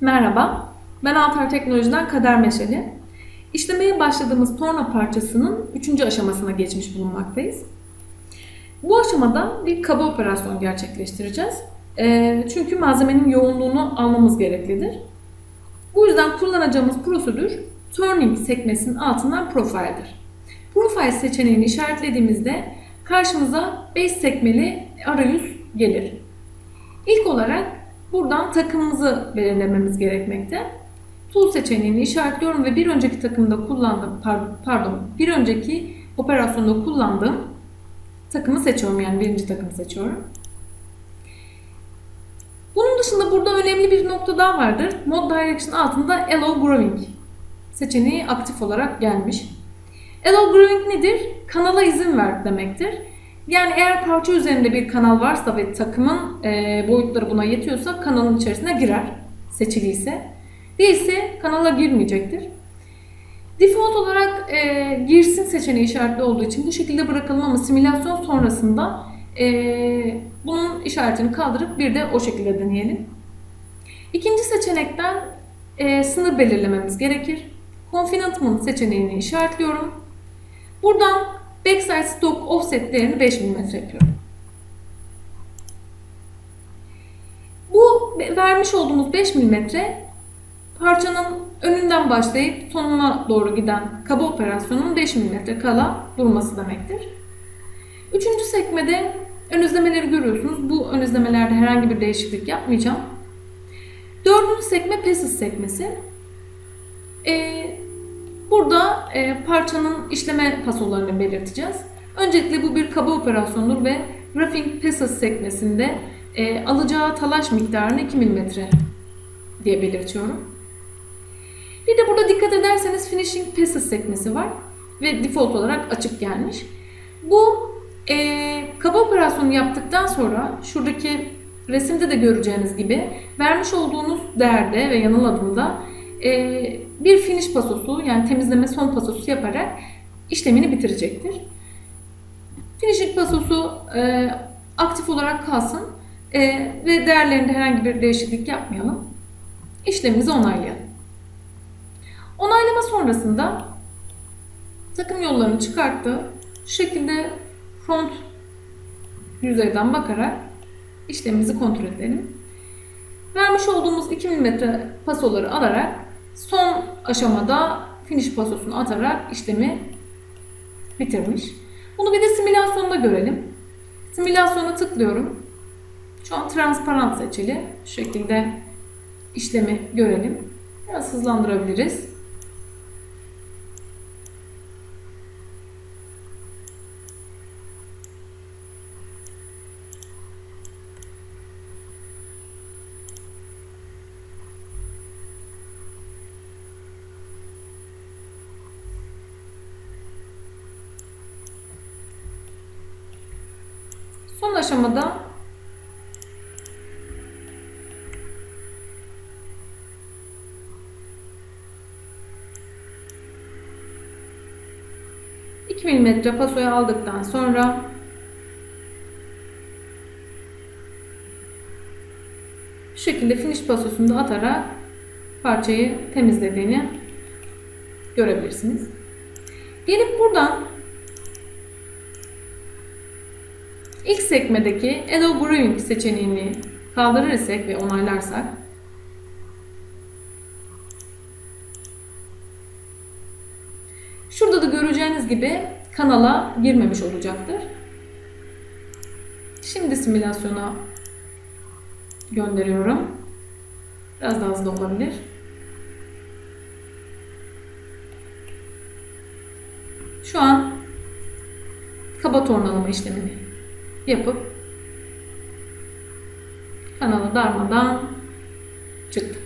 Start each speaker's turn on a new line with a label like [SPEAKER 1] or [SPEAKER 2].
[SPEAKER 1] Merhaba, ben Altar Teknoloji'den Kader Meşeli. İşlemeye başladığımız torna parçasının 3. aşamasına geçmiş bulunmaktayız. Bu aşamada bir kaba operasyon gerçekleştireceğiz. Ee, çünkü malzemenin yoğunluğunu almamız gereklidir. Bu yüzden kullanacağımız prosedür turning sekmesinin altından profile'dir. Profile seçeneğini işaretlediğimizde karşımıza 5 sekmeli arayüz gelir. İlk olarak buradan takımımızı belirlememiz gerekmekte. Tool seçeneğini işaretliyorum ve bir önceki takımda kullandığım, par- pardon, bir önceki operasyonda kullandığım takımı seçiyorum. Yani birinci takımı seçiyorum. Bunun dışında burada önemli bir nokta daha vardır. Mod Direction altında Allow Growing seçeneği aktif olarak gelmiş. Allow Growing nedir? Kanala izin ver demektir. Yani eğer parça üzerinde bir kanal varsa ve takımın e, boyutları buna yetiyorsa kanalın içerisine girer seçiliyse. Değilse kanala girmeyecektir. Default olarak e, girsin seçeneği işaretli olduğu için bu şekilde bırakalım ama simülasyon sonrasında e, bunun işaretini kaldırıp bir de o şekilde deneyelim. İkinci seçenekten e, sınır belirlememiz gerekir. Confinement seçeneğini işaretliyorum. Buradan backside stock offset değerini 5 mm yapıyorum. Bu vermiş olduğumuz 5 mm parçanın önünden başlayıp sonuna doğru giden kaba operasyonun 5 mm kala durması demektir. Üçüncü sekmede ön izlemeleri görüyorsunuz. Bu ön izlemelerde herhangi bir değişiklik yapmayacağım. Dördüncü sekme passes sekmesi. Ee, burada e, parçanın işleme pasolarını belirteceğiz. Öncelikle bu bir kaba operasyonudur ve roughing passes sekmesinde e, alacağı talaş miktarını 2 mm diye belirtiyorum. Bir de burada dikkat ederseniz finishing passes sekmesi var ve default olarak açık gelmiş. Bu e, kaba operasyonu yaptıktan sonra şuradaki resimde de göreceğiniz gibi vermiş olduğunuz değerde ve yanıl adımda bir finish pasosu yani temizleme son pasosu yaparak işlemini bitirecektir. Finishing pasosu e, aktif olarak kalsın e, ve değerlerinde herhangi bir değişiklik yapmayalım. İşlemimizi onaylayalım. Onaylama sonrasında takım yollarını çıkarttı. Şu şekilde front yüzeyden bakarak işlemimizi kontrol edelim. Vermiş olduğumuz 2 mm pasoları alarak son aşamada finish pasosunu atarak işlemi bitirmiş. Bunu bir de simülasyonda görelim. Simülasyona tıklıyorum. Şu an transparan seçili. Şu şekilde işlemi görelim. Biraz hızlandırabiliriz. Son aşamada milimetre pasoyu aldıktan sonra şu şekilde finish pasosunu da atarak parçayı temizlediğini görebilirsiniz. Gelip buradan İlk sekmedeki Allow Growing seçeneğini kaldırır isek ve onaylarsak Şurada da göreceğiniz gibi kanala girmemiş olacaktır. Şimdi simülasyona gönderiyorum. Biraz daha hızlı olabilir. Şu an kaba tornalama işlemini yapıp kanalı darmadan çıktı.